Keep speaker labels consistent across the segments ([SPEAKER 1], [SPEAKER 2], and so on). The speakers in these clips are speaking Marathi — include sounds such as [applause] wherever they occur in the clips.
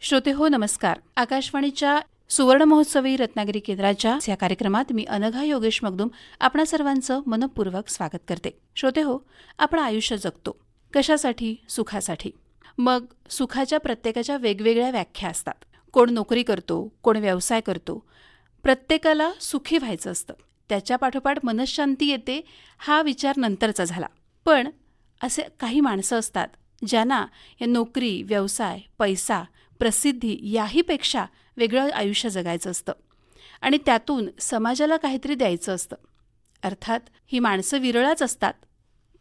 [SPEAKER 1] श्रोते हो नमस्कार. आकाशवाणीच्या सुवर्ण महोत्सवी रत्नागिरी केंद्राच्या या कार्यक्रमात मी अनघा योगेश मगदुम आपणा सर्वांचं मनपूर्वक स्वागत करते. श्रोते हो आपण आयुष्य जगतो. कशासाठी? सुखासाठी. मग सुखाच्या प्रत्येकाच्या वेगवेगळ्या व्याख्या असतात. कोण नोकरी करतो कोण व्यवसाय करतो प्रत्येकाला सुखी व्हायचं असतं. त्याच्या पाठोपाठ मनशांती येते हा विचार नंतरचा झाला. पण असे काही माणसं असतात ज्यांना या नोकरी व्यवसाय पैसा प्रसिद्धी याहीपेक्षा वेगळं आयुष्य जगायचं असतं. आणि त्यातून समाजाला काहीतरी द्यायचं असतं. अर्थात ही माणसं विरळाच असतात.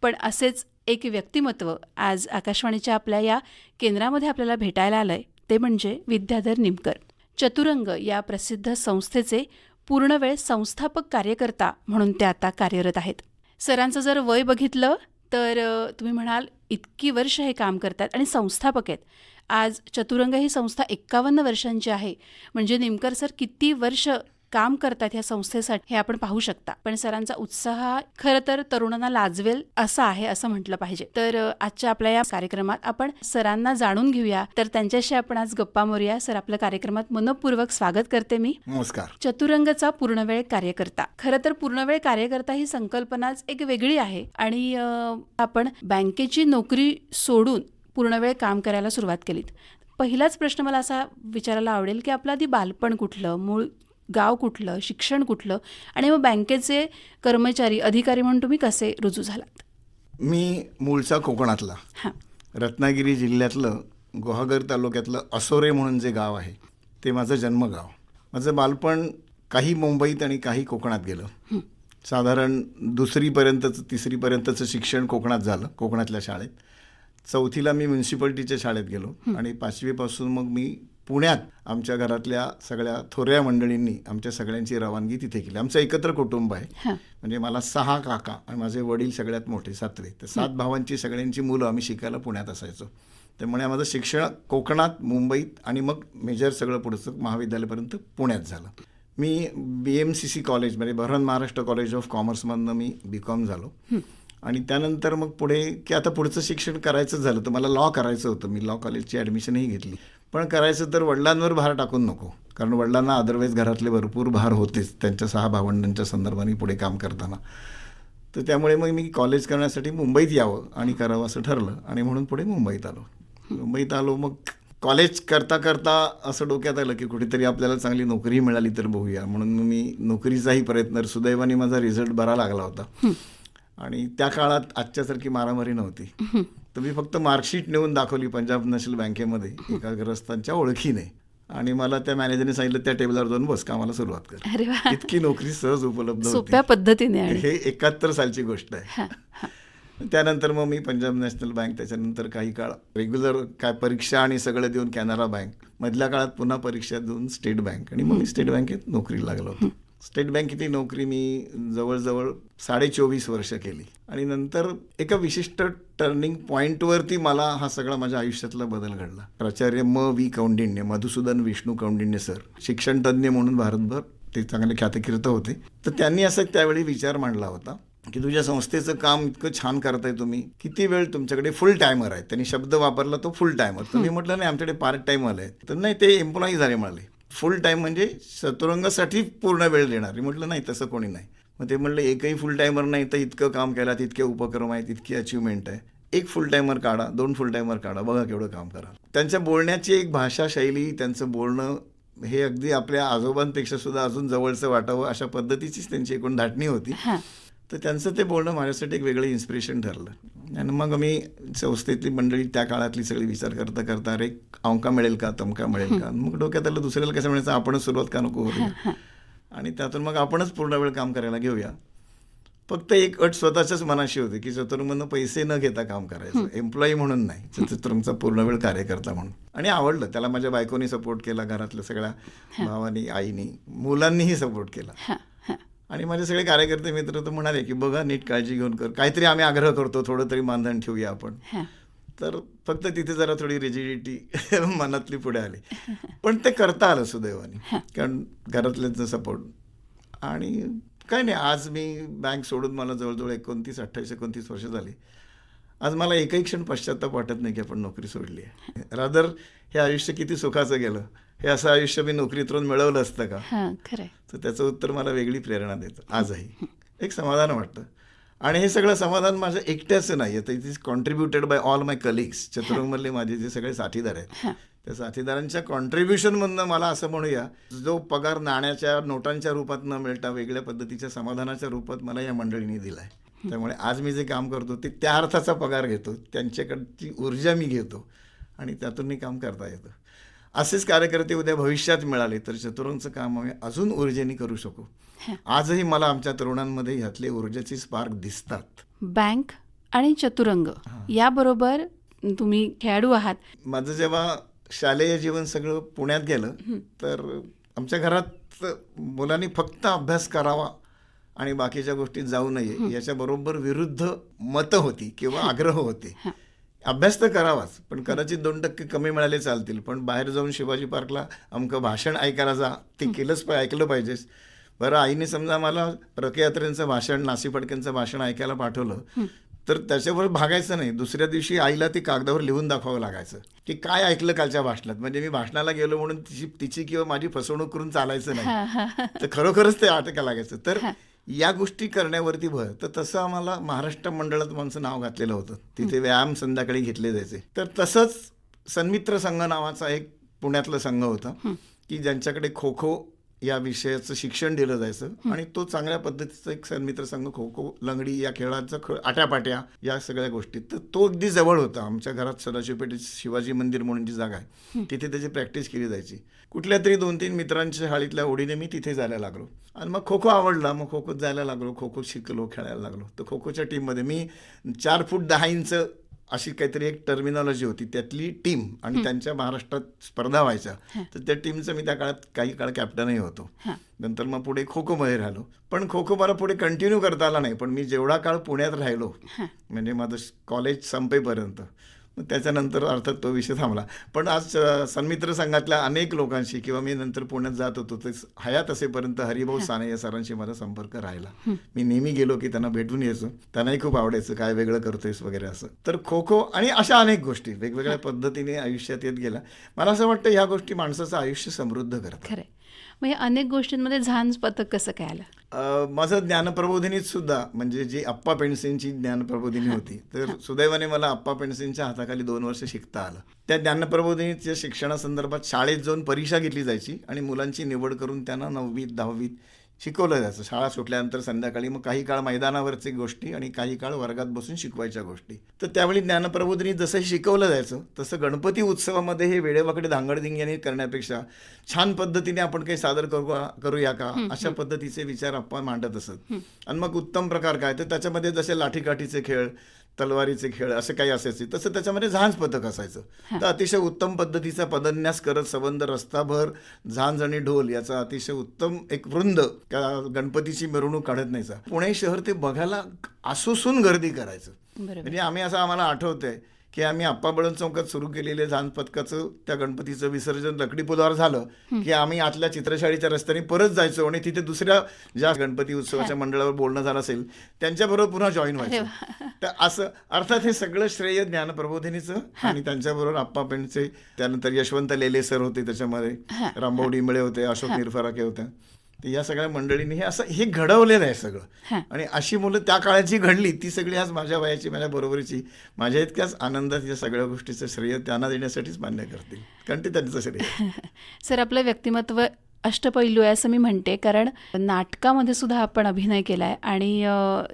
[SPEAKER 1] पण असेच एक व्यक्तिमत्व आज आकाशवाणीच्या आपल्या या केंद्रामध्ये आपल्याला भेटायला आलंय ते म्हणजे विद्याधर निमकर. चतुरंग या प्रसिद्ध संस्थेचे पूर्णवेळ संस्थापक कार्यकर्ता म्हणून ते आता कार्यरत आहेत. सरांचं जर वय बघितलं तर तुम्ही म्हणाल इतकी वर्ष हे काम करतात आणि संस्थापक आहेत. आज चतुरंग ही संस्था एक्कावन्न वर्षांची आहे. म्हणजे निमकर सर किती वर्ष काम करतात ह्या संस्थेसाठी हे आपण पाहू शकता. पण सरांचा उत्साह खरं तर तरुणांना लाजवेल असा आहे असं म्हटलं पाहिजे. तर आजच्या आपल्या या कार्यक्रमात आपण सरांना जाणून घेऊया. तर त्यांच्याशी आपण आज गप्पा मारूया. सर आपल्या कार्यक्रमात मनपूर्वक स्वागत करते मी.
[SPEAKER 2] नमस्कार.
[SPEAKER 1] चतुरंगचा पूर्णवेळ कार्यकर्ता. खरं तर पूर्णवेळ कार्यकर्ता ही संकल्पनाच एक वेगळी आहे. आणि आपण बँकेची नोकरी सोडून पूर्णवेळ काम करायला सुरुवात केलीत. पहिलाच प्रश्न मला असा विचारायला आवडेल की आपलं आधी बालपण कुठलं मूळ गाव कुठलं शिक्षण कुठलं आणि मग बँकेचे कर्मचारी अधिकारी म्हणून तुम्ही कसे रुजू झालात?
[SPEAKER 2] मी मूळचा कोकणातला.
[SPEAKER 1] हां.
[SPEAKER 2] रत्नागिरी जिल्ह्यातलं गुहागर तालुक्यातलं असोरे म्हणून जे गाव आहे ते माझं जन्मगाव. माझं बालपण काही मुंबईत आणि काही कोकणात गेलं. साधारण दुसरीपर्यंतचं तिसरीपर्यंतचं शिक्षण कोकणात झालं कोकणातल्या शाळेत. चौथीला मी म्युन्सिपाल्टीच्या शाळेत गेलो आणि पाचवीपासून मग मी पुण्यात आमच्या घरातल्या सगळ्या थोरल्या मंडळींनी आमच्या सगळ्यांची रवानगी तिथे केली. आमचं एकत्र कुटुंब आहे. म्हणजे मला सहा काका आणि माझे वडील सगळ्यात मोठे सातवे. तर सात भावांची सगळ्यांची मुलं आम्ही शिकायला पुण्यात असायचो. त्यामुळे माझं शिक्षण कोकणात मुंबईत आणि मग मेजर सगळं पुढचं महाविद्यालयापर्यंत पुण्यात झालं. मी B M C C college म्हणजे भरण महाराष्ट्र कॉलेज ऑफ कॉमर्समधनं मी बी कॉम झालो. आणि त्यानंतर मग पुढे की आता पुढचं शिक्षण करायचं झालं तर मला लॉ करायचं होतं. मी लॉ कॉलेजची ॲडमिशनही घेतली. पण करायचं तर वडिलांवर भार टाकून नको. कारण वडिलांना अदरवाईज घरातले भरपूर भार होतेच त्यांच्या सहा भावंडांच्या संदर्भाने पुढे काम करताना. तर त्यामुळे मग मी कॉलेज करण्यासाठी मुंबईत यावं आणि करावं असं ठरलं आणि म्हणून पुढे मुंबईत आलो. मुंबईत आलो मग कॉलेज करता करता असं डोक्यात आलं की कुठेतरी आपल्याला चांगली नोकरी मिळाली तर बघूया. म्हणून मी नोकरीचाही प्रयत्न सुदैवाने माझा रिझल्ट बरा लागला होता. आणि त्या काळात आजच्यासारखी मारामारी नव्हती. तर मी फक्त मार्कशीट नेऊन दाखवली पंजाब नॅशनल बँकेमध्ये एका ग्रस्तांच्या ओळखीने. आणि मला त्या मॅनेजरने सांगितलं त्या टेबलवर जाऊन बस कामाला सुरुवात कर. इतकी नोकरी सहज उपलब्ध होती.
[SPEAKER 1] सोप्या पद्धतीने
[SPEAKER 2] हे एकाहत्तर सालची गोष्ट आहे. त्यानंतर मग मी पंजाब नॅशनल बँक त्याच्यानंतर काही काळ रेग्युलर काय परीक्षा आणि सगळं देऊन कॅनरा बँक मधल्या काळात पुन्हा परीक्षा देऊन स्टेट बँक. आणि मग मी स्टेट बँकेत नोकरी लागलो होतो. स्टेट बँकेची नोकरी मी जवळजवळ साडे चोवीस वर्ष केली. आणि नंतर एका विशिष्ट टर्निंग पॉईंटवरती मला हा सगळा माझ्या आयुष्यातला बदल घडला. प्राचार्य म. वी. कौंडिण्य मधुसूदन विष्णू कौंडिण्य सर शिक्षणतज्ञ म्हणून भारतभर ते चांगले ख्यातकीर्त होते. तर त्यांनी असं त्यावेळी विचार मांडला होता की तुझ्या संस्थेचं काम इतकं छान करताय तुम्ही किती वेळ तुमच्याकडे फुल टायमर आहे? त्यांनी शब्द वापरला तो फुल टायमर तुम्ही म्हटलं नाही आमच्याकडे पार्ट टाइम आले तर नाही ते एम्प्लॉई झाले म्हणाले. फुल टाइम म्हणजे चतुरंगासाठी पूर्ण वेळ देणार. म्हटलं नाही तसं कोणी नाही. मग ते म्हटलं एकही फुल टायमर नाही तर इतकं काम केलं इतके उपक्रम आहेत इतकी अचिव्हमेंट आहे. एक फुल टायमर काढा दोन फुल टायमर काढा बघा केवढं काम करा. त्यांच्या बोलण्याची एक भाषा शैली त्यांचं बोलणं हे अगदी आपल्या आजोबांपेक्षा सुद्धा अजून जवळचं वाटावं अशा पद्धतीचीच त्यांची एकूण धाटणी होती. तर त्यांचं ते बोलणं माझ्यासाठी एक वेगळं इन्स्पिरेशन ठरलं. आणि मग मी संस्थेतली मंडळी त्या काळातली सगळी विचार करता करता अरे अवका मिळेल का? तमका मिळेल का? मग डोक्यात आलं दुसऱ्याला कसं म्हणायचं आपणच सुरुवात का नको करूया? [laughs] आणि त्यातून मग आपणच पूर्ण वेळ काम करायला घेऊया. फक्त एक अट स्वतःच्याच मनाशी होती की चतुर्मधनं पैसे न घेता काम करायचं. एम्प्लॉई म्हणून नाही चतुर्मचा पूर्ण वेळ कार्यकर्ता म्हणून. आणि आवडलं त्याला माझ्या बायकोनी सपोर्ट केला घरातल्या सगळ्या भावानी आईनी मुलांनीही सपोर्ट केला. आणि माझे सगळे कार्यकर्ते मित्र तर म्हणाले की बघा नीट काळजी घेऊन कर. काहीतरी आम्ही आग्रह करतो थोडं तरी मानधन ठेवूया आपण. तर फक्त तिथे जरा थोडी रिजिडिटी [laughs] मनातली पुढे आली. पण ते करता आलं सुदैवाने कारण घरातल्यांचं सपोर्ट आणि काय नाही आज मी बँक सोडून मला जवळजवळ एकोणतीस अठ्ठावीस एकोणतीस वर्ष झाली. आज मला एकही क्षण पश्चाताप वाटत नाही की आपण नोकरी सोडली आहे. रादर हे आयुष्य किती सुखाचं गेलं. हे असं आयुष्य मी नोकरीतून मिळवलं असतं का?
[SPEAKER 1] हां
[SPEAKER 2] तर त्याचं उत्तर मला वेगळी प्रेरणा देतं. आजही. एक समाधान वाटतं. आणि हे सगळं समाधान माझं एकट्याचं नाही आहे. It is contributed by all my colleagues. चतुरंगमधले माझे जे सगळे साथीदार आहेत. त्या साथीदारांच्या कॉन्ट्रीब्युशनमधनं मला असं म्हणूया जो पगार नाण्याच्या नोटांच्या रूपात न मिळता वेगळ्या पद्धतीच्या समाधानाच्या रूपात मला या मंडळींनी दिला आहे त्यामुळे आज मी जे काम करतो ते त्या अर्थाचा पगार घेतो. त्यांच्याकडची ऊर्जा मी घेतो. आणि त्यातून मी काम करता येतं. असेच कार्यकर्ते उद्या भविष्यात मिळाले तर चतुरंगचं काम आम्ही अजून ऊर्जेने करू शकू. आजही मला आमच्या तरुणांमध्ये ह्यातले ऊर्जेचे स्पार्क दिसतात.
[SPEAKER 1] बँक आणि चतुरंग याबरोबर तुम्ही खेळाडू आहात.
[SPEAKER 2] माझं जेव्हा शालेय जीवन सगळं पुण्यात गेलं तर आमच्या घरात मुलांनी फक्त अभ्यास करावा आणि बाकीच्या गोष्टीत जाऊ नये याच्या बरोबर विरुद्ध मतं होती किंवा आग्रह होते. अभ्यास तर करावाच पण कदाचित दोन टक्के कमी मिळाले चालतील. पण बाहेर जाऊन शिवाजी पार्कला अमकं भाषण ऐकायला जा ते केलंच पाहिजे ऐकलं पाहिजेच बरं आईने समजा मला रथयात्रेचं भाषण नासी फडकेंचं भाषण ऐकायला पाठवलं तर त्याच्यावर भागायचं नाही. दुसऱ्या दिवशी आईला ती कागदावर लिहून दाखवावं लागायचं की काय ऐकलं कालच्या भाषणात. म्हणजे मी भाषणाला गेलो म्हणून तिची तिची किंवा माझी फसवणूक करून चालायचं नाही. तर खरोखरच ते अटका लागायचं. तर या गोष्टी करण्यावरती भर. तर तसं आम्हाला महाराष्ट्र मंडळात आमचं नाव घातलेलं होतं. तिथे व्यायाम संध्याकाळी घेतले जायचे. तर तसंच सन्मित्र संघ नावाचा एक पुण्यातला संघ होता की ज्यांच्याकडे खो खो या विषयाचं शिक्षण दिलं जायचं. आणि तो चांगल्या पद्धतीचा एक सन्मित्र संघ खो खो लंगडी या खेळाचा खेळ आट्यापाट्या या सगळ्या गोष्टी. तर तो अगदी जवळ होता. आमच्या घरात सदाशिवपेठे शिवाजी मंदिर म्हणून जी जागा आहे तिथे त्याची प्रॅक्टिस केली जायची. कुठल्या तरी दोन तीन मित्रांच्या हाळीतल्या ओढीने मी तिथे जायला लागलो. आणि मग खो खो आवडला. मग खो खोत जायला लागलो. खो खो शिकलो खेळायला लागलो. तर खो खोच्या टीममध्ये मी चार फूट दहा इंच अशी काहीतरी एक टर्मिनॉलॉजी होती. त्यातली टीम आणि त्यांच्या महाराष्ट्रात स्पर्धा व्हायच्या. तर त्या टीमचं मी त्या काळात काही काळ कॅप्टनही होतो. नंतर मग पुढे खो खोमध्ये राहिलो. पण खो खो मला पुढे कंटिन्यू करता आला नाही. पण मी जेवढा काळ पुण्यात राहिलो म्हणजे माझं कॉलेज संपेपर्यंत मग त्याच्यानंतर अर्थात तो विषय थांबला. पण आज सन्मित्र संघातल्या अनेक लोकांशी किंवा मी नंतर पुण्यात जात होतो ते हयात असेपर्यंत हरिभाऊ साने या सरांशी माझा संपर्क राहिला. मी नेहमी गेलो की त्यांना भेटून यायचो. त्यांनाही खूप आवडायचं काय वेगळं करतोयस वगैरे असं. तर खो खो आणि अशा अनेक गोष्टी वेगवेगळ्या पद्धतीने आयुष्यात येत गेल्या. मला असं वाटतं ह्या गोष्टी माणसाचं आयुष्य समृद्ध करतात.
[SPEAKER 1] मग अनेक गोष्टींमध्ये झांज पथक कसं काय आलं?
[SPEAKER 2] माझं ज्ञानप्रबोधिनीत सुद्धा म्हणजे जी अप्पा पेन्सिनची ज्ञानप्रबोधिनी होती तर सुदैवाने मला अप्पा पेन्सिनच्या हाताखाली दोन वर्ष शिकता आलं. त्या ज्ञानप्रबोधिनीच्या शिक्षणासंदर्भात शाळेत जाऊन परीक्षा घेतली जायची आणि मुलांची निवड करून त्यांना नववीत दहावीत शिकवलं जायचं. शाळा सुटल्यानंतर संध्याकाळी मग काही काळ मैदानावरची गोष्टी आणि काही काळ वर्गात बसून शिकवायच्या गोष्टी. तर त्यावेळी ज्ञानप्रबोधिनी जसं शिकवलं जायचं तसं गणपती उत्सवामध्ये हे वेडेवाकडे धांगडधिंग्याने करण्यापेक्षा छान पद्धतीने आपण काही सादर करू करूया का? अशा पद्धतीचे विचार आपण मांडत असत. आणि मग उत्तम प्रकार काय? तर त्याच्यामध्ये जसे लाठीकाठीचे खेळ तलवारीचे खेळ असं काही असायचे. तसं त्याच्यामध्ये झांज पथक असायचं. तर अतिशय उत्तम पद्धतीचा पदन्यास करत सबंध रस्ताभर झांज आणि ढोल याचा अतिशय उत्तम एक वृंद गणपतीची मिरवणूक काढत नाहीचा पुणे शहर ते बघायला आसूसून गर्दी करायचं. म्हणजे आम्ही असं आम्हाला आठवतंय की आम्ही आप्पा बळवंत चौकात सुरू केलेले झांज पथकाचं त्या गणपतीचं विसर्जन लकडी पुलावर झालं की आम्ही आतल्या चित्रशाळेच्या रस्त्याने परत जायचो आणि तिथे दुसऱ्या ज्या गणपती उत्सवाच्या मंडळावर बोलणं झालं असेल त्यांच्याबरोबर पुन्हा जॉईन व्हायचं. तर असं अर्थात हे सगळं श्रेय ज्ञानप्रबोधिनीचं आणि त्यांच्याबरोबर आप्पा पेंडचे त्यानंतर यशवंत लेले सर होते त्याच्यामध्ये रामभाऊ डिंबळे होते अशोक निरफराके होत्या. तर या सगळ्या मंडळींनी हे असं हे घडवलेलं आहे सगळं. आणि अशी मुलं त्या काळात जी घडली ती सगळी आज माझ्या वयाची माझ्या बरोबरीची. माझ्या इतक्याच आनंदात या सगळ्या गोष्टीचं श्रेय त्यांना देण्यासाठीच मान्य करतील. कारण ते त्यांचं श्रेय [laughs]
[SPEAKER 1] सर आपलं व्यक्तिमत्व अष्टपैलू आहे असं मी म्हणते कारण नाटकामध्ये सुद्धा आपण अभिनय केला आहे आणि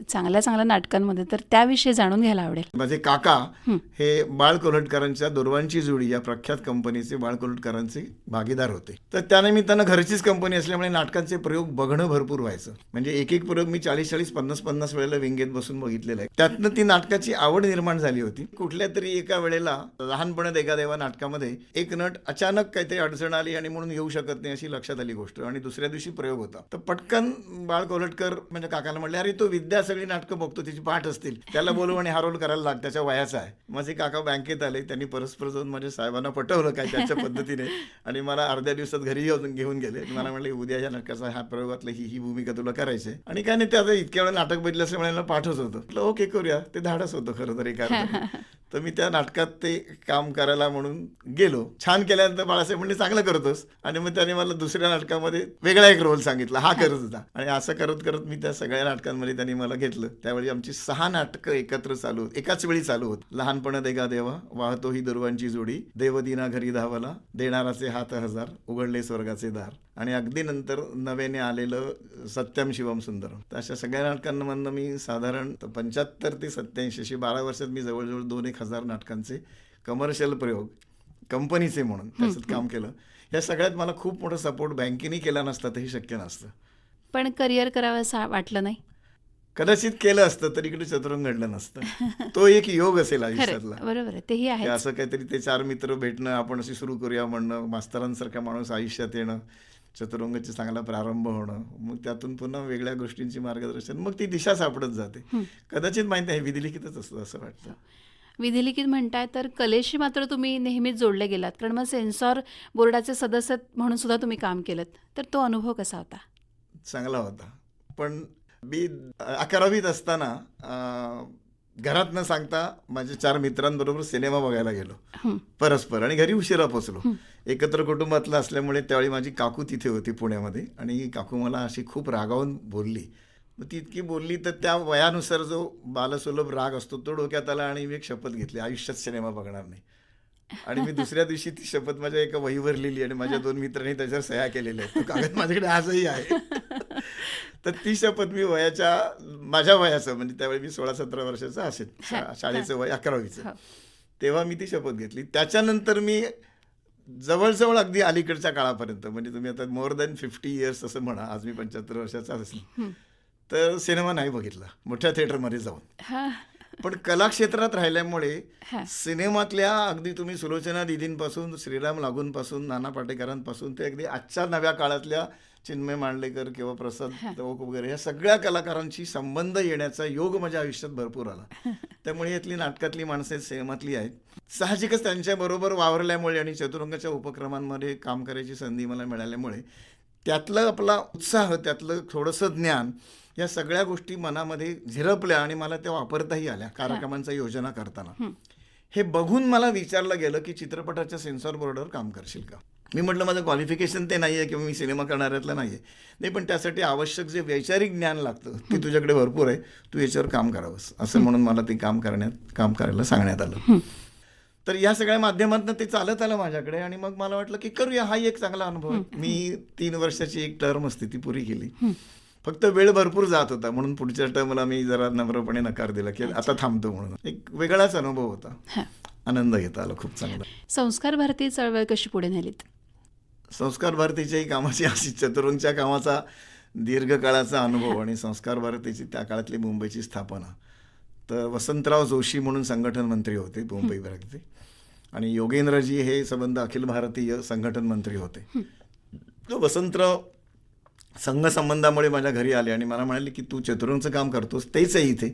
[SPEAKER 1] चांगल्या चांगल्या नाटकांमध्ये तर त्याविषयी जाणून घ्यायला आवडेल.
[SPEAKER 2] माझे काका हे. बाळ कोल्हटकरांच्या दुर्वांची जोडी या प्रख्यात कंपनीचे बाळ कोल्हटकरांचे भागीदार होते. तर त्यानिमित्तानं घरचीच कंपनी असल्यामुळे नाटकांचे प्रयोग बघणं भरपूर व्हायचं. म्हणजे एक एक प्रयोग मी चाळीस चाळीस पन्नास पन्नास वेळेला विंगेत बसून बघितलेलं आहे. त्यातनं ती नाटकाची आवड निर्माण झाली होती. कुठल्या तरी एका वेळेला लहानपणात एका देवा नाटकामध्ये एक नट अचानक काहीतरी अडचण आली आणि म्हणून येऊ शकत नाही अशी लक्षात लक्षात आली गोष्ट आणि दुसऱ्या दिवशी प्रयोग होता. तर पटकन बाळ कोलटकर म्हणजे काकाला म्हणले अरे तो विद्या सगळी नाटकं बघतो तिची पाठ असतील. त्याला बोलू आणि हा रोल करायला लाग त्याच्या वयाचा आहे. माझे काका बँकेत आले त्यांनी परस्पर जाऊन माझ्या साहेबांना पटवलं काय त्यांच्या पद्धतीने. आणि मला अर्ध्या दिवसात घरी येऊन घेऊन गेले. मला म्हणले उद्या या नाटकाचा ह्या प्रयोगातलं ही ही भूमिका तुला करायची आहे. आणि काय नाही त्याचं इतक्या वेळा नाटक बदललं मला पाठच होतं. ओके करूया. ते धाडस होतं खरं तर एका तर मी त्या नाटकात ते काम करायला म्हणून गेलो. छान केल्यानंतर बाळासाहेब म्हणले चांगलं करतोस. आणि मग त्याने मला दुसऱ्या नाटकामध्ये वेगळा एक रोल सांगितला. हा करत होता. आणि असं करत करत मी त्या सगळ्या नाटकांमध्ये त्यांनी मला घेतलं. त्यावेळी आमची सहा नाटकं एकत्र चालू होत एकाच वेळी चालू होत. लहानपण देगा देवा वाहतो ही दुर्वांची जोडी देवदिना घरी धावला देणाराचे हात हजार उघडले स्वर्गाचे दार. आणि अगदी नंतर नव्याने आलेलं सत्यम शिवम सुंदरम. तर अशा सगळ्या नाटकांमधनं मी साधारण पंच्याहत्तर ते सत्याऐंशी अशी बारा वर्षात मी जवळजवळ दोन एक हजार नाटकांचे कमर्शियल प्रयोग कंपनीचे म्हणून त्याच्यात काम केलं. या सगळ्यात मला खूप मोठा सपोर्ट बँकेने केला नसता तर हे शक्य नसतं.
[SPEAKER 1] पण करिअर करावं असं वाटलं नाही?
[SPEAKER 2] कदाचित केलं असतं तर इकडे चतुरंग घडलं नसतं. [laughs] तो एक योग असेल आयुष्यातला.
[SPEAKER 1] बरोबर आहे तेही आहे
[SPEAKER 2] असं काहीतरी ते चार मित्र भेटणं आपण अशी सुरू करूया म्हणणं मास्तरांसारखा माणूस आयुष्यात येणं. चतुरंगाची चांगला प्रारंभ होणं मग त्यातून पुन्हा वेगळ्या गोष्टींची मार्गदर्शन मग ती दिशा सापडत जाते. कदाचित माहिती आहे विधिलिखितच असतं असं वाटतं.
[SPEAKER 1] विधिलिखित म्हणताय तर कलेशी मात्र तुम्ही नेहमीच जोडले गेलात कारण मग सेन्सॉर बोर्डाचे सदस्य म्हणून सुद्धा तुम्ही काम केलं तर तो अनुभव कसा होता?
[SPEAKER 2] चांगला होता. पण मी अकरावीत असताना घरात न सांगता माझ्या चार मित्रांबरोबर सिनेमा बघायला गेलो. परस्पर आणि घरी उशिरा पोचलो एकत्र कुटुंबातलं असल्यामुळे त्यावेळी माझी काकू तिथे होती पुण्यामध्ये आणि काकू मला अशी खूप रागावून बोलली. मग ती इतकी बोलली तर त्या वयानुसार जो बालसुलभ राग असतो तो डोक्यात आला आणि मी एक शपथ घेतली आयुष्यात सिनेमा बघणार नाही. आणि मी दुसऱ्या दिवशी ती शपथ माझ्या एका वहीवर लिहिली आणि माझ्या दोन मित्रांनी त्याच्यावर सह्या केलेल्या आहेत. तो कागद माझ्याकडे आजही आहे. [laughs] तर ती शपथ मी वयाच्या माझ्या वयाचं म्हणजे त्यावेळी मी सोळा सतरा वर्षाचा असेल शा- शाळेचं वय अकरावीचं.
[SPEAKER 1] हो.
[SPEAKER 2] तेव्हा मी ती शपथ घेतली. त्याच्यानंतर मी जवळजवळ अगदी अलीकडच्या काळापर्यंत म्हणजे तुम्ही आता मोर दॅन फिफ्टी इयर्स असं म्हणा आज मी पंच्याहत्तर वर्षाचा असेल. तर सिनेमा नाही बघितला. मोठ्या थिएटरमध्ये जाऊन.
[SPEAKER 1] हा.
[SPEAKER 2] पण कला क्षेत्रात राहिल्यामुळे. सिनेमातल्या अगदी तुम्ही सुलोचना दिदींपासून श्रीराम लागूंपासून नाना पाटेकरांपासून ते अगदी आजच्या नव्या काळातल्या चिन्मय मांडलेकर किंवा प्रसाद वगैरे या सगळ्या कलाकारांशी संबंध येण्याचा योग माझ्या आयुष्यात भरपूर आला. त्यामुळे यातली नाटकातली माणसं सिनेमातली आहेत. साहजिकच त्यांच्याबरोबर वावरल्यामुळे आणि चतुरंगाच्या उपक्रमांमध्ये काम करायची संधी मला मिळाल्यामुळे त्यातलं आपला उत्साह त्यातलं थोडंसं ज्ञान या सगळ्या गोष्टी मनामध्ये झिरपल्या आणि मला त्या वापरताही आल्या कार्यक्रमांचा योजना करताना. हे. बघून मला विचारलं गेलं की चित्रपटाच्या सेन्सॉर बोर्डावर काम करशील का? मी म्हटलं माझं क्वालिफिकेशन ते नाही आहे किंवा मी सिनेमा करणाऱ्यातलं नाही आहे नाही पण त्यासाठी आवश्यक जे वैचारिक ज्ञान लागतं ते तुझ्याकडे भरपूर आहे. तू याच्यावर काम करावंस. असं म्हणून मला ते काम करण्यात काम करायला सांगण्यात आलं. तर या सगळ्या माध्यमातून ते चालत आलं माझ्याकडे आणि मग मला वाटलं की करूया हा एक चांगला अनुभव मी तीन वर्षाची एक टर्म असते ती पुरी केली. फक्त वेळ भरपूर जात होता म्हणून पुढच्या टर्मला मी जरा नम्रपणे नकार दिला की आता थांबतो म्हणून. एक वेगळाच अनुभव होता. आनंद घेता आला खूप चांगला.
[SPEAKER 1] संस्कार भारती चळवळ कशी पुढे नेलीत?
[SPEAKER 2] संस्कार भारतीच्याही कामाची अशी चतुरंगच्या कामाचा दीर्घकाळाचा अनुभव आणि संस्कार भारतीची त्या काळातली मुंबईची स्थापना. तर वसंतराव जोशी म्हणून संघटन मंत्री होते मुंबई विभागाचे आणि योगेंद्रजी हे संबंध अखिल भारतीय संघटन मंत्री होते. तर वसंतराव संघ संबंधामुळे माझ्या घरी आले आणि मला म्हणाले की तू चतुरंगचं काम करतोस तेच आहे इथे.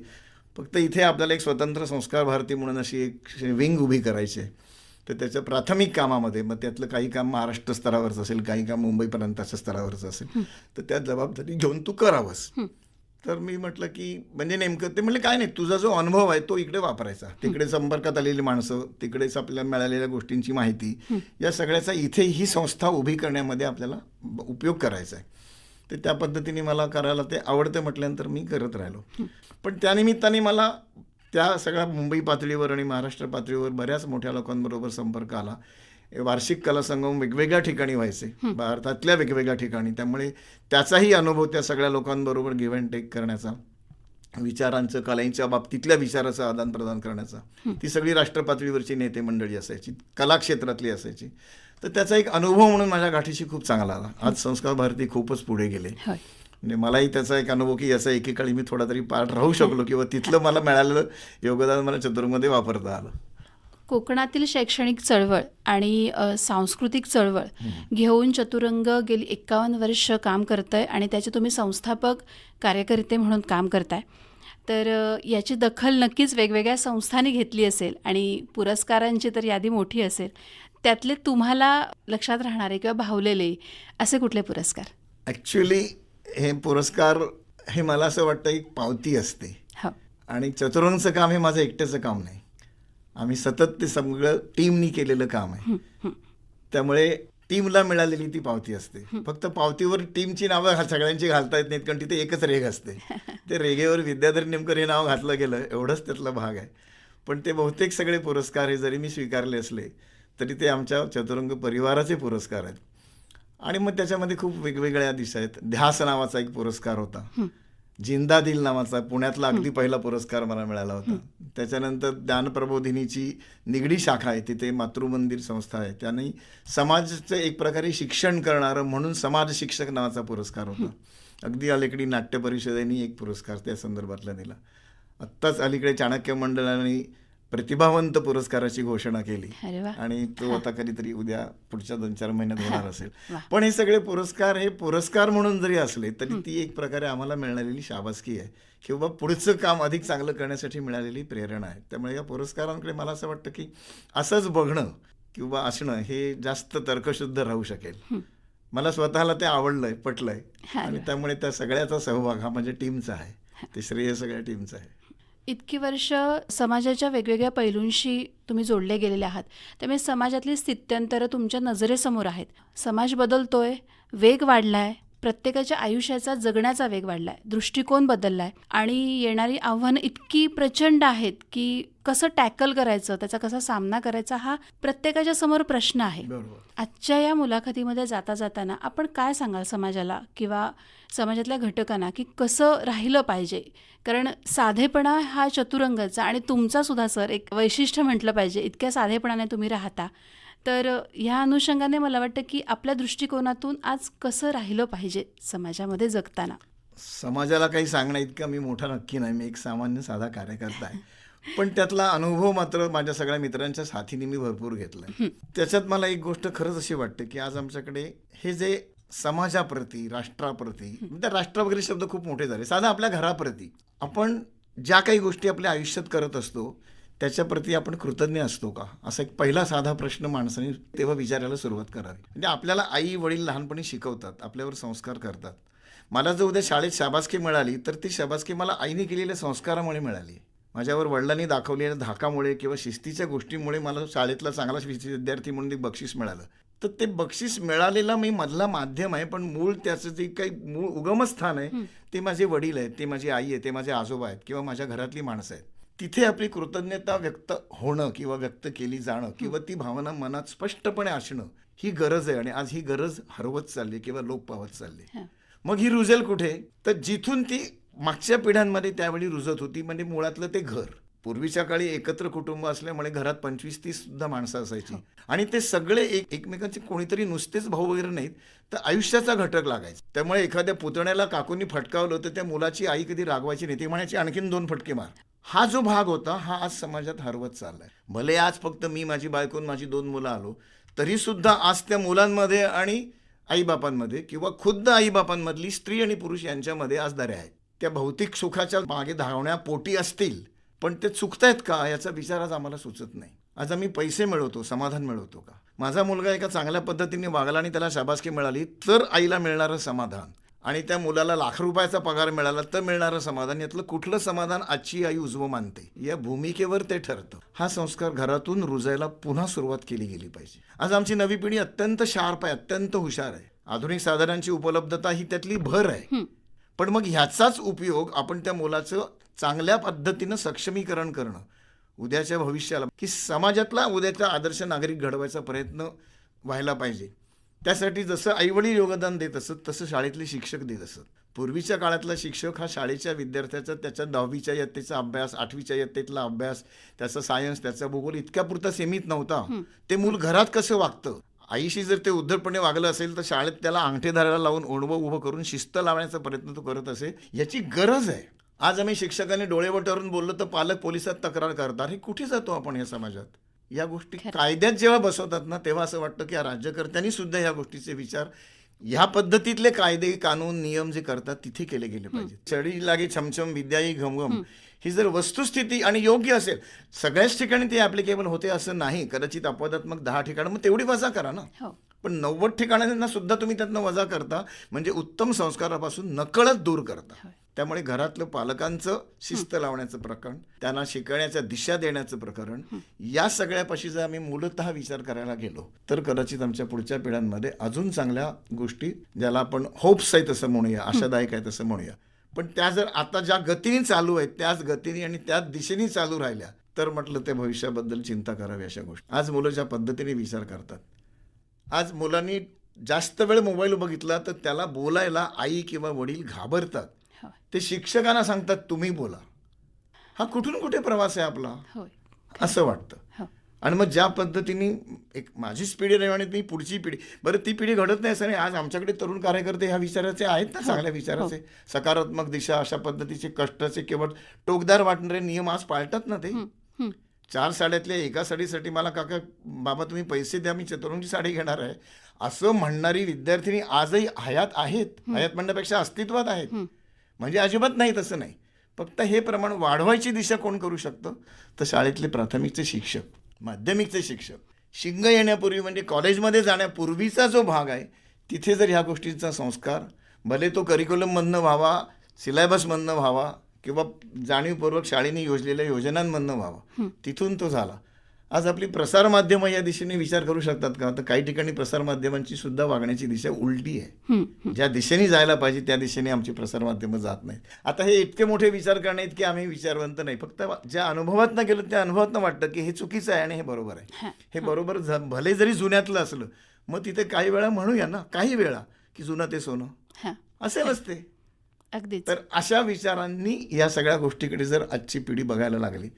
[SPEAKER 2] फक्त इथे आपल्याला एक स्वतंत्र संस्कार भारती म्हणून अशी एक विंग उभी करायची आहे. तर त्याच्या प्राथमिक कामामध्ये मग त्यातलं काही काम महाराष्ट्र स्तरावरचं असेल काही काम मुंबईपर्यंतच्या स्तरावरचं असेल तर त्या जबाबदारी घेऊन तू करावंस. तर मी म्हटलं की म्हणजे नेमकं ते म्हणले काय नाही तुझा जो अनुभव आहे तो इकडे वापरायचा. तिकडे संपर्कात आलेली माणसं तिकडेच आपल्याला मिळालेल्या गोष्टींची माहिती या सगळ्याचा इथे ही संस्था उभी करण्यामध्ये आपल्याला उपयोग करायचा आहे. तर त्या पद्धतीने मला करायला ते आवडतं म्हटल्यानंतर मी करत राहिलो. पण त्यानिमित्ताने मला त्या सगळ्या मुंबई पातळीवर आणि महाराष्ट्र पातळीवर बऱ्याच मोठ्या लोकांबरोबर संपर्क आला. वार्षिक कला संगम वेगवेगळ्या ठिकाणी व्हायचे. भारतातल्या वेगवेगळ्या ठिकाणी. त्यामुळे त्याचाही अनुभव त्या सगळ्या लोकांबरोबर गिव्ह अँड टेक करण्याचा. विचारांचं कलांच्या बाबतीतल्या विचाराचं आदान प्रदान करण्याचा. ती सगळी राष्ट्र पातळीवरची नेते मंडळी असायची कला क्षेत्रातली असायची. तर त्याचा एक अनुभव म्हणून माझ्या गाठीशी खूप चांगला आला. आज संस्कार भारती खूपच पुढे गेले. म्हणजे मलाही त्याचा एक अनुभव की याचा एकेकाळी मी थोडा तरी पार्ट राहू शकलो किंवा तिथलं मला मिळालेलं योगदान मला चतुर्मध्ये वापरता आलं.
[SPEAKER 1] कोकणातील शैक्षणिक चळवळ आणि सांस्कृतिक चळवळ घेऊन चतुरंग गेली एक्कावन्न वर्ष काम करत आहे आणि त्याचे तुम्ही संस्थापक कार्यकर्ते म्हणून काम करताय. तर याची दखल नक्कीच वेगवेगळ्या संस्थांनी घेतली असेल आणि पुरस्कारांची तर यादी मोठी असेल. त्यातले तुम्हाला लक्षात राहणारे किंवा भावलेले असे कुठले पुरस्कार?
[SPEAKER 2] ॲक्च्युली हे पुरस्कार हे मला असं वाटतं एक पावती असते.
[SPEAKER 1] हो.
[SPEAKER 2] आणि चतुरंगचं काम हे माझं एकट्याचं काम नाही. आम्ही सतत ते सगळं टीमनी केलेलं काम आहे. त्यामुळे टीमला मिळालेली ती पावती असते. फक्त पावतीवर टीमची नावं सगळ्यांची घालता येत नाहीत कारण तिथे एकच रेग असते. ते रेगेवर विद्याधर नेमकं हे नाव घातलं गेलं एवढंच त्यातला भाग आहे. पण ते बहुतेक सगळे पुरस्कार हे जरी मी स्वीकारले असले तरी ते आमच्या चतुरंग परिवाराचे पुरस्कार आहेत. आणि मग त्याच्यामध्ये खूप वेगवेगळ्या दिशा आहेत. ध्यास नावाचा एक पुरस्कार होता. जिंदा दिल नावाचा पुण्यातला अगदी पहिला पुरस्कार मला मिळाला होता. त्याच्यानंतर ज्ञानप्रबोधिनीची निगडी शाखा आहे तिथे मातृमंदिर संस्था आहे. त्यांनी समाजाचं एक प्रकारे शिक्षण करणारं म्हणून समाज शिक्षक नावाचा पुरस्कार होता. अगदी अलीकडे नाट्य परिषदेने एक पुरस्कार त्या संदर्भातला दिला. आत्ताच अलीकडे चाणक्य मंडळाने प्रतिभावंत पुरस्काराची घोषणा केली. आणि तो आता कधीतरी उद्या पुढच्या दोन चार महिन्यात होणार असेल. पण हे सगळे पुरस्कार हे पुरस्कार म्हणून जरी असले तरी ती एक प्रकारे आम्हाला मिळालेली शाबासकी आहे. किंवा पुढचं काम अधिक चांगलं करण्यासाठी मिळालेली प्रेरणा आहे. त्यामुळे या पुरस्कारांकडे मला असं वाटतं की असंच बघणं किंवा असणं हे जास्त तर्कशुद्ध राहू शकेल. मला स्वतःला ते आवडलंय पटलंय. आणि. त्यामुळे त्या सगळ्याचा सहभाग हा म्हणजे टीमचा आहे. ते श्रेय सगळ्या टीमचं आहे.
[SPEAKER 1] इतकी वर्ष समाजाच्या वेगवेगळ्या पैलूंशी तुम्ही जोडले गेलेले आहात. त्यामुळे समाजातली स्थित्यंतरं तुमच्या नजरेसमोर आहेत. समाज बदलतोय वेग वाढला आहे प्रत्येकाच्या आयुष्याचा जगण्याचा वेग वाढलाय दृष्टिकोन बदललाय आणि येणारी आव्हानं इतकी प्रचंड आहेत की कसं टॅकल करायचं त्याचा कसा सामना करायचा हा प्रत्येकाच्या समोर प्रश्न आहे. आजच्या या मुलाखतीमध्ये जाता जाताना आपण काय सांगाल समाजाला किंवा समाजातल्या घटकांना की कसं राहिलं पाहिजे? कारण साधेपणा हा चतुरंगाचा आणि तुमचा सुद्धा सर एक वैशिष्ट्य म्हटलं पाहिजे इतक्या साधेपणाने तुम्ही राहता. तर ह्या अनुषंगाने मला वाटतं की आपल्या दृष्टिकोनातून आज कसं राहिलं पाहिजे समाजामध्ये जगताना?
[SPEAKER 2] समाजाला काही सांगण्या इतका मी मोठा नक्की नाही. मी एक सामान्य साधा कार्यकर्ता आहे. पण त्यातला अनुभव मात्र माझ्या सगळ्या मित्रांच्या साथीने मी भरपूर घेतलाय त्याच्यात मला एक गोष्ट खरंच अशी वाटते की आज आमच्याकडे हे जे समाजाप्रती राष्ट्राप्रती त्या राष्ट्र वगैरे शब्द खूप मोठे झाले. साधा आपल्या घराप्रती. आपण ज्या काही गोष्टी आपल्या आयुष्यात करत असतो त्याच्याप्रती आपण कृतज्ञ असतो का? असा एक पहिला साधा प्रश्न माणसाने तेव्हा विचारायला सुरुवात करावी. म्हणजे आपल्याला आई वडील लहानपणी शिकवतात आपल्यावर संस्कार करतात. मला जर उद्या शाळेत शाबासकी मिळाली तर ती शाबासकी मला आईने केलेल्या संस्कारामुळे मिळाली. माझ्यावर वडिलांनी दाखवलेल्या धाकामुळे किंवा शिस्तीच्या गोष्टीमुळे मला शाळेतला चांगला शिस्ती विद्यार्थी म्हणून एक बक्षीस मिळालं. तर ते बक्षीस मिळालेला मी मधला माध्यम आहे पण मूळ त्याचं जे काही मूळ उगमस्थान आहे ते माझे वडील आहेत ते माझी आई आहे ते माझे आजोबा आहेत किंवा माझ्या घरातली माणसं आहेत. तिथे आपली कृतज्ञता व्यक्त होणं किंवा व्यक्त केली जाणं किंवा ती भावना मनात स्पष्टपणे असणं ही गरज आहे आणि आज ही गरज हरवत चालली किंवा लोप पावत चालली
[SPEAKER 1] हं.
[SPEAKER 2] मग ही रुजेल कुठे? तर जिथून ती मागच्या पिढ्यांमध्ये त्यावेळी रुजत होती म्हणजे मुळातलं ते घर. पूर्वीच्या काळी एकत्र कुटुंब असल्यामुळे घरात पंचवीस तीस सुद्धा माणसं असायची. आणि ते सगळे एक एकमेकांचे कोणीतरी नुसतेच भाऊ वगैरे नाहीत तर आयुष्याचा घटक लागायचा. त्यामुळे एखाद्या पुतण्याला काकूंनी फटकावलं तर त्या मुलाची आई कधी रागवायची नाही. ती म्हणायची आणखीन दोन फटके मार. हा जो भाग होता हा आज समाजात हरवत चाललाय. भले आज फक्त मी माझी बायकोन माझी दोन मुलं आलो तरी सुद्धा आज त्या मुलांमध्ये आणि आईबापांमध्ये किंवा खुद्द आईबापांमधली स्त्री आणि पुरुष यांच्यामध्ये आज दऱ्या आहेत. त्या भौतिक सुखाच्या मागे धावण्यापोटी असतील पण ते चुकतायत का याचा विचार आज आम्हाला सुचत नाही. आज आम्ही पैसे मिळवतो समाधान मिळवतो का? माझा मुलगा एका चांगल्या पद्धतीने वागला आणि त्याला शाबासकी मिळाली तर आईला मिळणारं समाधान. आणि त्या मुलाला लाख रुपयाचा पगार मिळाला तर मिळणारं समाधान. यातलं कुठलं समाधान आजची आई उजवं मानते? या भूमिकेवर ते ठरतं. हा संस्कार घरातून रुजायला पुन्हा सुरुवात केली गेली पाहिजे. आज आमची नवी पिढी अत्यंत शार्प आहे अत्यंत हुशार आहे. आधुनिक साधनांची उपलब्धता ही त्यातली भर आहे. पण मग ह्याचाच उपयोग आपण त्या मुलाचं चांगल्या पद्धतीनं सक्षमीकरण करणं उद्याच्या भविष्याला की समाजातला उद्याचा आदर्श नागरिक घडवायचा प्रयत्न व्हायला पाहिजे. त्यासाठी जसं आईवडील योगदान देत असत तसं शाळेतले शिक्षक देत असत. पूर्वीच्या काळातला शिक्षक हा शाळेच्या विद्यार्थ्याचा त्याच्या दहावीच्या इयत्तेचा अभ्यास आठवीच्या इयत्तेतला अभ्यास त्याचा सायन्स त्याचा भूगोल इतक्या पुरता सीमित नव्हता. ते मूल घरात कसं वागतं? आईशी जर ते उद्धटपणे वागलं असेल तर शाळेत त्याला अंगठे धरायला लावून ओढवं उभं करून शिस्त लावण्याचा प्रयत्न तो करत असे याची गरज आहे. आज आम्ही शिक्षकांनी डोळे वटारून बोललो तर पालक पोलिसात तक्रार करतात. हे कुठे जातो आपण या समाजात? या गोष्टी कायद्यात जेव्हा बसवतात ना तेव्हा असं वाटतं की या राज्यकर्त्यांनी सुद्धा या गोष्टीचे विचार ह्या पद्धतीतले कायदे कानून नियम जे करतात तिथे केले गेले पाहिजेत. चढी लागे छमछम विद्याही घमघम ही. जर वस्तुस्थिती आणि योग्य असेल सगळ्याच ठिकाणी ते ऍप्लिकेबल होते असं नाही. कदाचित अपवादात्मक दहा ठिकाणं मग तेवढी वजा करा ना.
[SPEAKER 1] हो.
[SPEAKER 2] पण नव्वद ठिकाणांना सुद्धा तुम्ही त्यातनं वजा करता म्हणजे उत्तम संस्कारापासून नकळत दूर करता. त्यामुळे घरातलं पालकांचं शिस्त लावण्याचं प्रकरण त्यांना शिकण्याच्या दिशा देण्याचं प्रकरण या सगळ्यापाशी जर आम्ही मूलतः विचार करायला गेलो तर कदाचित आमच्या पुढच्या पिढ्यांमध्ये अजून चांगल्या गोष्टी ज्याला आपण होप्स आहे तसं म्हणूया आशादायक आहे तसं म्हणूया. पण त्या जर आता ज्या गतीने चालू आहेत त्याच गतीने आणि त्याच दिशेने चालू राहिल्या तर म्हटलं ते भविष्याबद्दल चिंता करावी अशा गोष्टी. आज मुलं ज्या पद्धतीने विचार करतात आज मुलांनी जास्त वेळ मोबाईल बघितला तर त्याला बोलायला आई किंवा वडील घाबरतात. ते शिक्षकांना सांगतात तुम्ही बोला. हा कुठून कुठे प्रवास आहे आपला? असं वाटतं.
[SPEAKER 1] हो.
[SPEAKER 2] आणि मग ज्या पद्धतीने एक माझीच पिढी नाही आणि ती पुढची पिढी बरं ती पिढी घडत नाही असं नाही. आज आमच्याकडे तरुण कार्यकर्ते ह्या विचाराचे आहेत ना चांगल्या विचाराचे. सकारात्मक दिशा अशा पद्धतीचे कष्टाचे केवळ टोकदार वाटणारे नियम आज पाळतात ना ते?
[SPEAKER 1] हं.
[SPEAKER 2] चार साड्यातल्या एका साडीसाठी मला काका बाबा तुम्ही पैसे द्या मी चतुरंगी साडी घेणार आहे. असं म्हणणारी विद्यार्थिनी आजही हयात आहेत हयात म्हणण्यापेक्षा अस्तित्वात आहेत. म्हणजे अजिबात नाही तसं नाही. फक्त हे प्रमाण वाढवायची दिशा कोण करू शकतं? तर शाळेतले प्राथमिकचे शिक्षक माध्यमिकचे शिक्षक. शिंग येण्यापूर्वी म्हणजे कॉलेजमध्ये जाण्यापूर्वीचा जो भाग आहे तिथे जर ह्या गोष्टींचा संस्कार भले तो करिक्युलममधनं व्हावा सिलेबसमधनं व्हावा किंवा जाणीवपूर्वक शाळेने योजलेल्या योजनांमधनं व्हावा. तिथून तो झाला. आज आपली प्रसारमाध्यमं या दिशेने विचार करू शकतात का? तर काही ठिकाणी प्रसारमाध्यमांची सुद्धा वागण्याची दिशा उलटी आहे. ज्या दिशेने जायला पाहिजे त्या दिशेने आमची प्रसारमाध्यमं जात नाहीत. आता हे इतके मोठे विचार करणे की आम्ही विचारवंत नाही. फक्त ज्या अनुभवातनं गेलो त्या अनुभवातनं वाटतं की हे चुकीचं आहे आणि हे बरोबर आहे.
[SPEAKER 1] हां
[SPEAKER 2] बरोबर भले जरी जुन्यातलं असलं मग तिथे काही वेळा म्हणूया ना काही वेळा की जुनं ते सोनं. असे नसते.
[SPEAKER 1] अगदीच.
[SPEAKER 2] तर अशा विचारांनी या सगळ्या गोष्टीकडे जर आजची पिढी बघायला लागली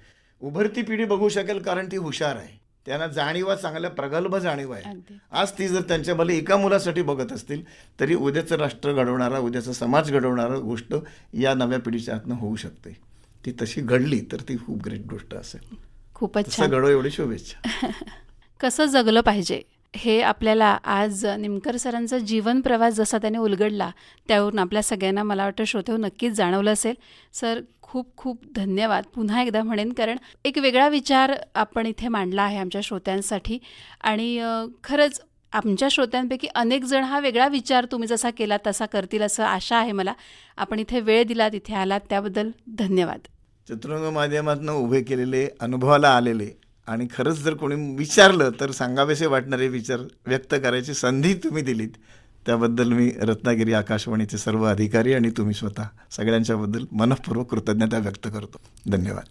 [SPEAKER 2] उभरती पिढी बघू शकेल कारण ती हुशार आहे. त्यांना जाणीवा चांगल्या प्रगल्भ जाणीव आहे.
[SPEAKER 1] अगदी.
[SPEAKER 2] आज ती जर त्यांच्या भले एका मुलासाठी बघत असतील तरी उद्याचं राष्ट्र घडवणारा उद्याचा समाज घडवणारा गोष्ट या नव्या पिढीच्या हातनं होऊ शकते. ती तशी घडली तर ती खूप ग्रेट गोष्ट असेल.
[SPEAKER 1] खूपच
[SPEAKER 2] तसं
[SPEAKER 1] छान.
[SPEAKER 2] घडो एवढी शुभेच्छा. [laughs]
[SPEAKER 1] कसं जगलं पाहिजे? हे आपल्याला आज निमकर सरांचा जीवन प्रवास जसा त्याने उलगडला त्यावरून आपल्या सगळ्यांना मला वाटतं श्रोतेव नक्कीच जाणवलं असेल. सर खूप खूप धन्यवाद. पुन्हा एकदा म्हणेन कारण एक वेगळा विचार आपण इथे मांडला आहे आमच्या श्रोत्यांसाठी. आणि खरंच आमच्या श्रोत्यांपैकी अनेक जण हा वेगळा विचार तुम्ही जसा केला तसा करतील असं आशा आहे मला. आपण इथे वेळ दिलात इथे आलात त्याबद्दल धन्यवाद.
[SPEAKER 2] चतुरंग माध्यमातून उभे केलेले अनुभवाला आलेले आणि खरंच जर कोणी विचारलं तर सांगावेसे वाटणारे विचार व्यक्त करायची संधी तुम्ही दिलीत. त्याबद्दल मी रत्नागिरी आकाशवाणीचे सर्व अधिकारी आणि तुम्ही स्वतः सगळ्यांच्याबद्दल मनपूर्वक कृतज्ञता व्यक्त करतो. धन्यवाद.